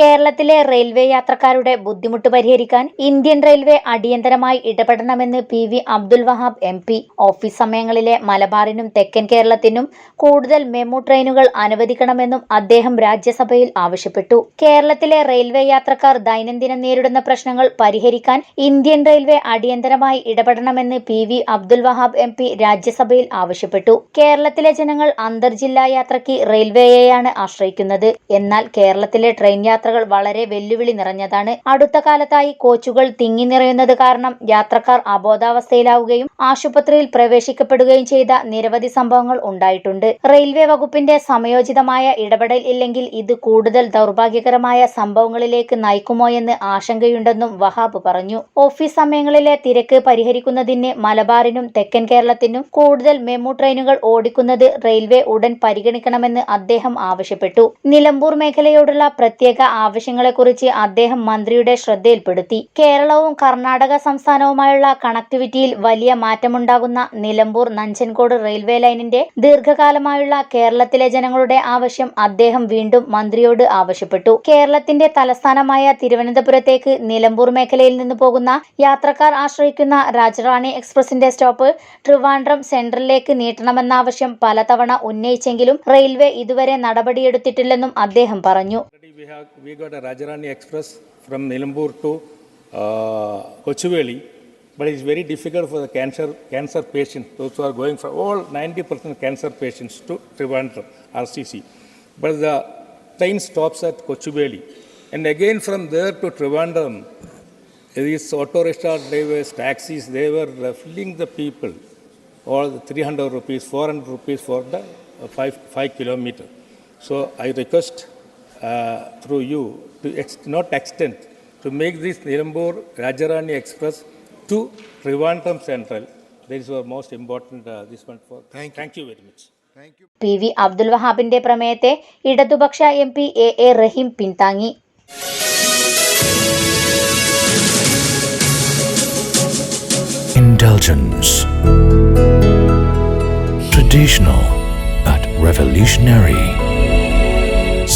കേരളത്തിലെ റെയിൽവേ യാത്രക്കാരുടെ ബുദ്ധിമുട്ട് പരിഹരിക്കാൻ ഇന്ത്യൻ റെയിൽവേ അടിയന്തരമായി ഇടപെടണമെന്ന് P V Abdul Wahab M P. Office സമയങ്ങളിലെ മലബാറിനും തെക്കൻ കേരളത്തിനും കൂടുതൽ മെമു ട്രെയിനുകൾ അനുവദിക്കണമെന്നും അദ്ദേഹം രാജ്യസഭയിൽ ആവശ്യപ്പെട്ടു. കേരളത്തിലെ റെയിൽവേ യാത്രക്കാർ ദൈനംദിനം നേരിടുന്ന പ്രശ്നങ്ങൾ പരിഹരിക്കാൻ ഇന്ത്യൻ റെയിൽവേ അടിയന്തരമായി ഇടപെടണമെന്ന് P V Abdul Wahab M P രാജ്യസഭയിൽ ആവശ്യപ്പെട്ടു. കേരളത്തിലെ ജനങ്ങൾ അന്തർജില്ലാ യാത്രയ്ക്ക് റെയിൽവേയെയാണ് ആശ്രയിക്കുന്നത്. എന്നാൽ കേരളത്തിലെ ട്രെയിൻ യാത്രകൾ വളരെ വെല്ലുവിളി നിറഞ്ഞതാണ്. അടുത്ത കാലത്തായി കോച്ചുകൾ തിങ്ങി നിറയുന്നത് കാരണം യാത്രക്കാർ അബോധാവസ്ഥയിലാവുകയും ആശുപത്രിയിൽ പ്രവേശിക്കപ്പെടുകയും ചെയ്ത നിരവധി സംഭവങ്ങൾ ഉണ്ടായിട്ടുണ്ട്. റെയിൽവേ വകുപ്പിന്റെ സമയോചിതമായ ഇടപെടൽ ഇല്ലെങ്കിൽ ഇത് കൂടുതൽ ദൗർഭാഗ്യകരമായ സംഭവങ്ങളിലേക്ക് നയിക്കുമോ എന്ന് ആശങ്കയുണ്ടെന്നും വഹാബ് പറഞ്ഞു. ഓഫീസ് സമയങ്ങളിലെ തിരക്ക് പരിഹരിക്കുന്നതിന് മലബാറിനും തെക്കൻ കേരളത്തിനും കൂടുതൽ മെമു ട്രെയിനുകൾ ഓടിക്കുന്നത് റെയിൽവേ ഉടൻ പരിഗണിക്കണമെന്ന് അദ്ദേഹം ആവശ്യപ്പെട്ടു. നിലമ്പൂർ മേഖലയോടുള്ള പ്രത്യേക ആവശ്യങ്ങളെക്കുറിച്ച് അദ്ദേഹം മന്ത്രിയുടെ ശ്രദ്ധയിൽപ്പെടുത്തി. കേരളവും കർണാടക സംസ്ഥാനവുമായുള്ള കണക്ടിവിറ്റിയിൽ വലിയ മാറ്റമുണ്ടാകുന്ന നിലമ്പൂർ നഞ്ചൻകോട് റെയിൽവേ ലൈനിന്റെ ദീർഘകാലമായുള്ള കേരളത്തിലെ ജനങ്ങളുടെ ആവശ്യം അദ്ദേഹം വീണ്ടും മന്ത്രിയോട് ആവശ്യപ്പെട്ടു. കേരളത്തിന്റെ തലസ്ഥാനമായ തിരുവനന്തപുരത്തേക്ക് നിലമ്പൂർ മേഖലയിൽ നിന്ന് പോകുന്ന യാത്രക്കാർ ആശ്രയിക്കുന്ന രാജറാണി എക്സ്പ്രസിന്റെ സ്റ്റോപ്പ് ട്രിവാൻഡ്രം സെൻട്രലിലേക്ക് നീട്ടണമെന്ന ആവശ്യം പലതവണ ഉന്നയിച്ചെങ്കിലും റെയിൽവേ ഇതുവരെ നടപടിയെടുത്തിട്ടില്ലെന്നും അദ്ദേഹം പറഞ്ഞു. We have, we got a Rajarani Express from Nilambur to uh, Kochuveli, but it's very difficult for the cancer, cancer patients, those who are going for all 90% cancer patients to Trivandrum, RCC. But the train stops at Kochuveli. And again from there to Trivandrum, these auto rickshaw drivers, taxis, they were filling the people, all the 300 rupees, 400 rupees for the uh, five, five kilometer. So I request uh, through you to ex- not extend, to make this Nilambur Rajarani Express to Trivandrum Central. That is our most important, uh, this one for. Thank you. Thank you very much. P V Abdul വഹാബിന്റെ പ്രമേയത്തെ ഇടതുപക്ഷ M P A A Rahim പിന്താങ്ങി Indulgence. Traditional but revolutionary.